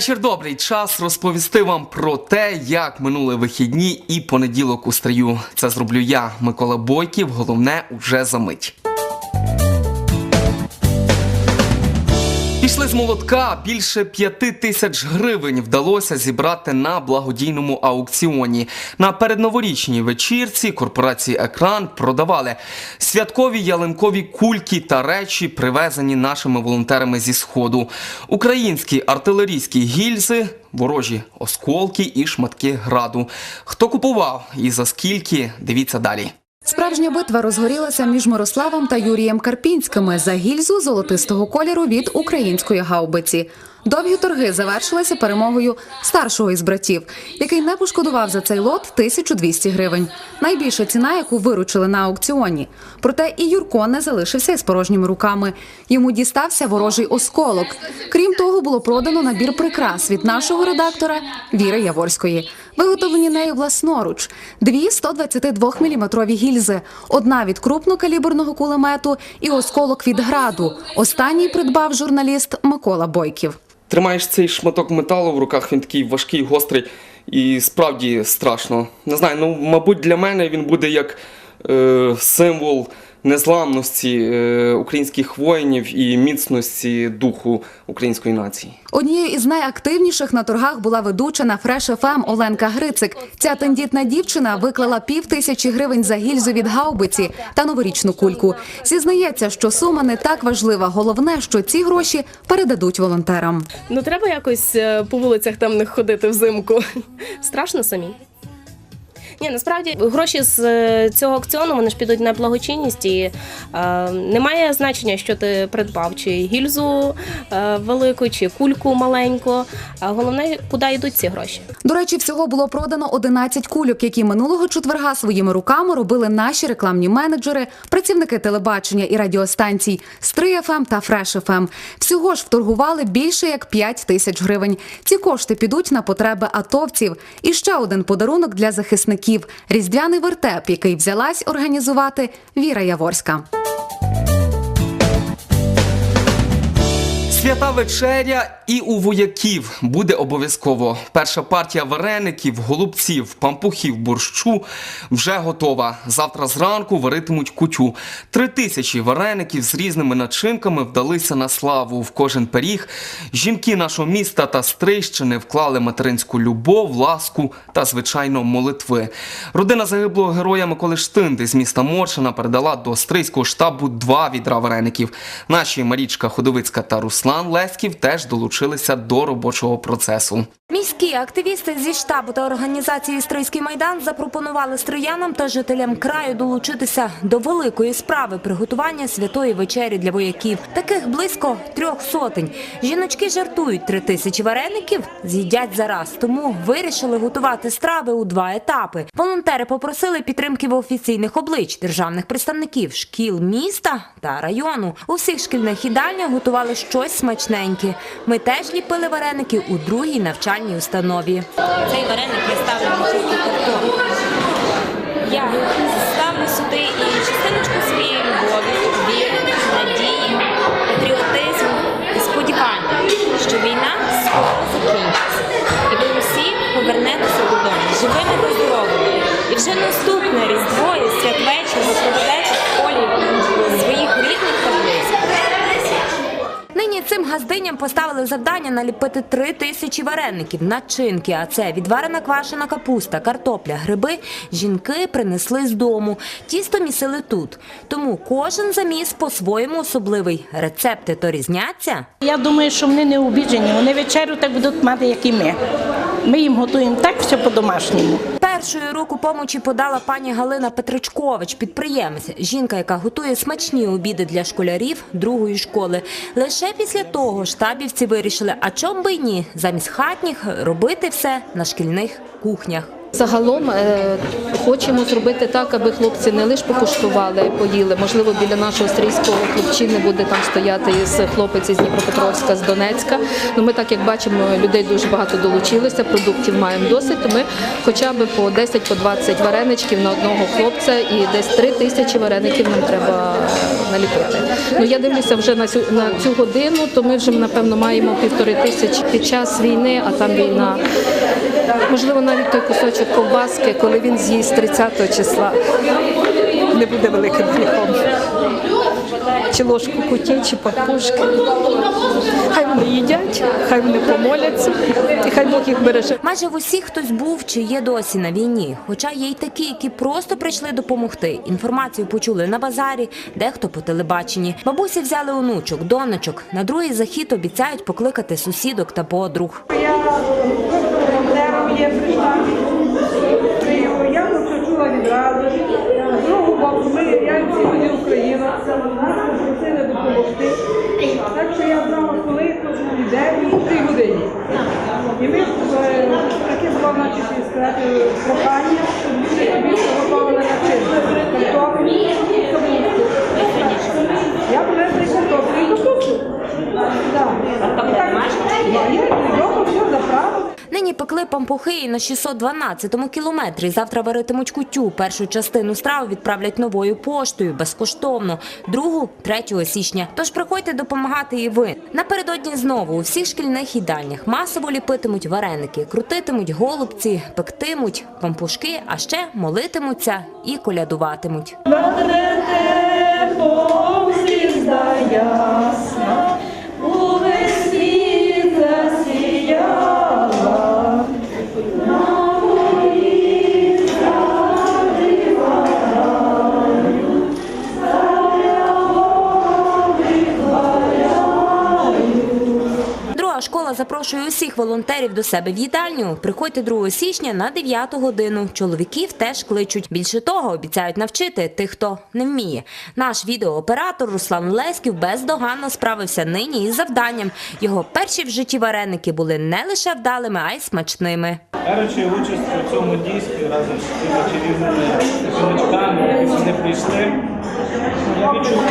Вечір добрий. Час розповісти вам про те, як минули вихідні і понеділок у. Це зроблю я, Микола Бойків. Головне уже за мить. Пішли з молотка. Більше п'яти тисяч гривень вдалося зібрати на благодійному аукціоні. На передноворічній вечірці корпорації Екран продавали святкові ялинкові кульки та речі, привезені нашими волонтерами зі сходу, українські артилерійські гільзи, ворожі осколки і шматки граду. Хто купував і за скільки? Дивіться далі. Справжня битва розгорілася між Мирославом та Юрієм Карпінськими за гільзу золотистого кольору від української гаубиці. Довгі торги завершилися перемогою старшого із братів, який не пошкодував за цей лот 1200 гривень. Найбільша ціна, яку виручили на аукціоні. Проте і Юрко не залишився із порожніми руками. Йому дістався ворожий осколок. Крім того, було продано набір прикрас від нашого редактора Віри Яворської. Виготовлені нею власноруч. Дві 122-мм гільзи, одна від крупнокаліберного кулемету і осколок від граду. Останній придбав журналіст Микола Бойків. Тримаєш цей шматок металу в руках, він такий важкий, гострий і справді страшно. Не знаю, ну мабуть, для мене він буде як е, символ незламності е, українських воїнів і міцності духу української нації. Однією із найактивніших на торгах була ведуча на Fresh FM Оленка Грицик. Ця тендітна дівчина виклала пів тисячі гривень за гільзу від гаубиці та новорічну кульку. Зізнається, що сума не так важлива. Головне, що ці гроші передадуть волонтерам. Ну треба якось е, по вулицях темних ходити взимку. Страшно самі. Ні, насправді гроші з е, цього аукціону вони ж підуть на благочинність і е, немає значення, що ти придбав, чи гільзу е, велику, чи кульку маленьку. А головне, куди йдуть ці гроші. До речі, всього було продано 11 кульок, які минулого четверга своїми руками робили наші рекламні менеджери, працівники телебачення і радіостанцій Стрий ФМ та Фреш ФМ. Всього ж вторгували більше як 5 тисяч гривень. Ці кошти підуть на потреби атовців. І ще один подарунок для захисників різдвяний вертеп, який взялась організувати Віра Яворська. Свята вечеря і у вояків буде обов'язково. Перша партія вареників, голубців, пампухів, борщу вже готова. Завтра зранку варитимуть кутю. Три тисячі вареників з різними начинками вдалися на славу. В кожен пиріг жінки нашого міста та Стрийщини вклали материнську любов, ласку та, звичайно, молитви. Родина загиблого героя Миколи Штинди з міста Моршина передала до стрийського штабу два відра вареників. Наші Марічка Ходовицька та Руслан Леськів теж долучилися до робочого процесу. Міські активісти зі штабу та організації Стрийський майдан запропонували стриянам та жителям краю долучитися до великої справи приготування святої вечері для вояків. Таких близько трьох сотень. Жіночки жартують три тисячі вареників з'їдять зараз, тому вирішили готувати страви у два етапи. Волонтери попросили підтримки в офіційних облич державних представників шкіл міста та району. У всіх шкільних їдальнях готували щось смачненьке. Ми теж ліпили вареники у другій навчальній установі. Цей вареник я ставлю на чисту. Я ставлю сюди і частиночку своєї любові, віри, надії, патріотизму і сподівання, що війна скоро закінчиться. І ви всі повернетеся додому живими та здоровими. І вже наступне Різдво газдиням поставили завдання наліпити три тисячі вареників, начинки. А це відварена квашена капуста, картопля, гриби. Жінки принесли з дому. Тісто місили тут. Тому кожен заміс по-своєму особливий. Рецепти то різняться. Я думаю, що вони не обіджені. Вони вечерю так будуть мати, як і ми. Ми їм готуємо так, все по-домашньому. Першою руку помочі подала пані Галина Петричкович, підприємець. Жінка, яка готує смачні обіди для школярів другої школи. Лише після того штабівці вирішили, а чом би й ні, замість хатніх робити все на шкільних кухнях. Загалом е, хочемо зробити так, аби хлопці не лише покуштували, поїли. Можливо, біля нашого стрійського хлопчини буде там стояти із хлопець із Дніпропетровська, з Донецька. Ну ми так як бачимо, людей дуже багато долучилося, продуктів маємо досить. Ми хоча б по 10 по 20 вареничків на одного хлопця і десь 3 тисячі вареників нам треба наліпити. Ну я дивлюся вже на цю на цю годину, то ми вже напевно маємо півтори тисячі під час війни, а там війна. Можливо, навіть той кусочок ковбаски, коли він з'їсть 30 числа, не буде великим гріхом. Чи ложку куті, чи папушки. Хай вони їдять, хай вони помоляться, і хай Бог їх береже. Майже в усіх хтось був чи є досі на війні. Хоча є й такі, які просто прийшли допомогти. Інформацію почули на базарі, дехто по телебаченні. Бабусі взяли онучок, донечок. На другий захід обіцяють покликати сусідок та подруг. Я прийшла. Я це чула відразу. Другу боку, ми, я люди Україна нас попросили допомогти. Так що я знала, коли кожен йде і три години. І ми е, таке було, значить, сказати, прохання, щоб люди більше готували начинку. Картоплю і капусту. Я привезла і картоплю і капусту. Так. І так, Я вдома все заправила. Нині пекли пампухи і на 612-му кілометрі. Завтра варитимуть кутю. Першу частину страв відправлять новою поштою безкоштовно. Другу 3 січня. Тож приходьте допомагати і ви. Напередодні знову у всіх шкільних їдальнях масово ліпитимуть вареники, крутитимуть голубці, пектимуть пампушки, а ще молитимуться і колядуватимуть. Друга запрошує усіх волонтерів до себе в їдальню. Приходьте 2 січня на 9 годину. Чоловіків теж кличуть. Більше того, обіцяють навчити тих, хто не вміє. Наш відеооператор Руслан Леськів бездоганно справився нині із завданням. Його перші в житті вареники були не лише вдалими, а й смачними. Беручи участь у цьому дійстві разом з цими чарівними жіночками, які сюди прийшли, я відчув,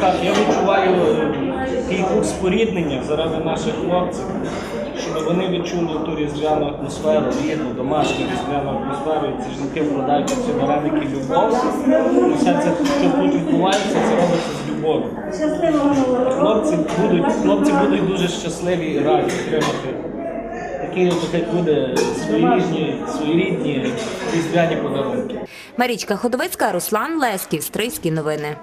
так, я відчуваю е, такий дух споріднення заради наших хлопців, щоб вони відчули ту різдвяну атмосферу, рідну, домашню різдвяну атмосферу, і ці жінки вкладають ці вареники любов. Все це, що тут відбувається, це робиться з любов'ю. Хлопці будуть, хлопці будуть дуже щасливі і раді отримати такі хай буде своєрідні, своєрідні різдвяні подарунки. Марічка Ходовицька, Руслан Леськів, Стрийські новини.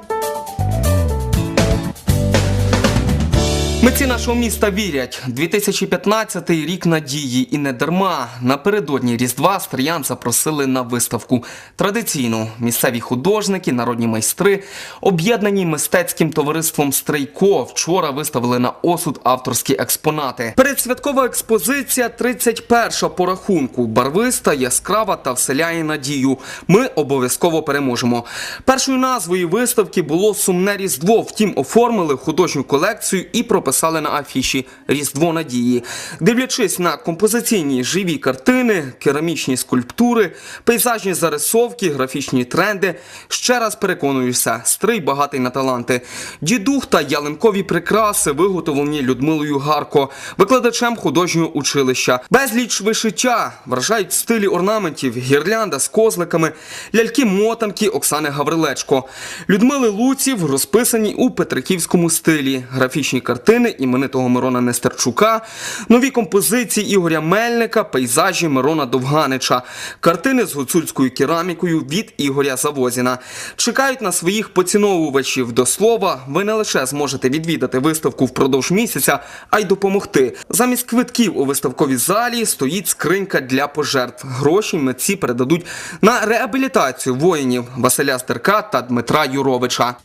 Митці нашого міста вірять, 2015 рік надії і не дарма. Напередодні Різдва Стриян запросили на виставку. Традиційно місцеві художники, народні майстри, об'єднані мистецьким товариством Стрийко, вчора виставили на осуд авторські експонати. Передсвяткова експозиція 31 по рахунку. Барвиста, яскрава та вселяє надію. Ми обов'язково переможемо. Першою назвою виставки було сумне різдво. Втім, оформили художню колекцію і прописали на афіші Різдво надії. Дивлячись на композиційні живі картини, керамічні скульптури, пейзажні зарисовки, графічні тренди, ще раз переконуюся, стрий багатий на таланти. Дідух та ялинкові прикраси виготовлені Людмилою Гарко, викладачем художнього училища. Безліч вишиття вражають стилі орнаментів, гірлянда з козликами, ляльки-мотанки Оксани Гаврилечко. Людмили Луців розписані у петриківському стилі, графічні картини іменитого Мирона Нестерчука, нові композиції Ігоря Мельника, пейзажі Мирона Довганича, картини з гуцульською керамікою від Ігоря Завозіна. Чекають на своїх поціновувачів до слова. Ви не лише зможете відвідати виставку впродовж місяця, а й допомогти. Замість квитків у виставковій залі стоїть скринька для пожертв. Гроші митці передадуть на реабілітацію воїнів Василя Стерка та Дмитра Юровича.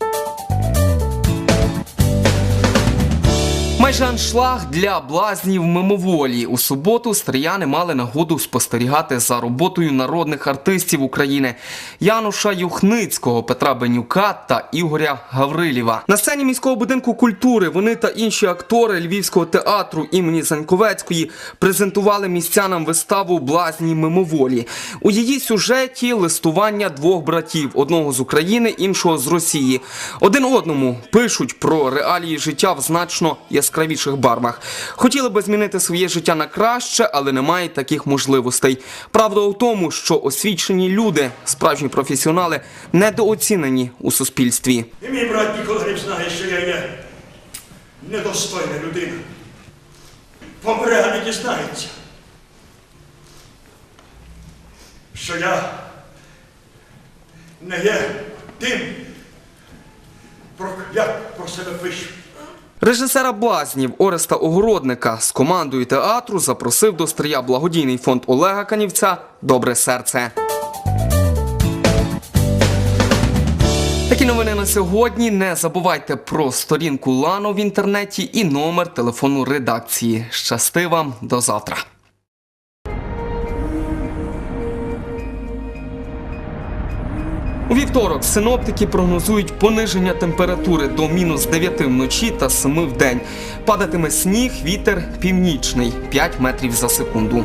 Майже аншлаг для блазнів мимоволі. У суботу стріяни мали нагоду спостерігати за роботою народних артистів України Януша Юхницького, Петра Бенюка та Ігоря Гаврилєва. На сцені міського будинку культури вони та інші актори Львівського театру імені Заньковецької презентували містянам виставу Блазні мимоволі. У її сюжеті листування двох братів: одного з України, іншого з Росії. Один одному пишуть про реалії життя в значно яскравіших барвах. Хотіли би змінити своє життя на краще, але не мають таких можливостей. Правда у тому, що освічені люди, справжні професіонали, недооцінені у суспільстві. І мій брат ніколи не знає, що я є недостойна людина. Помре, а не дізнається, що я не є тим, про як про себе пишу. Режисера блазнів Ореста Огородника з командою театру запросив до стрия благодійний фонд Олега Канівця Добре серце. Такі новини на сьогодні. Не забувайте про сторінку Лано в інтернеті і номер телефону редакції. Щасти вам до завтра. У вівторок синоптики прогнозують пониження температури до мінус 9 вночі та 7 в день. Падатиме сніг, вітер північний 5 метрів за секунду.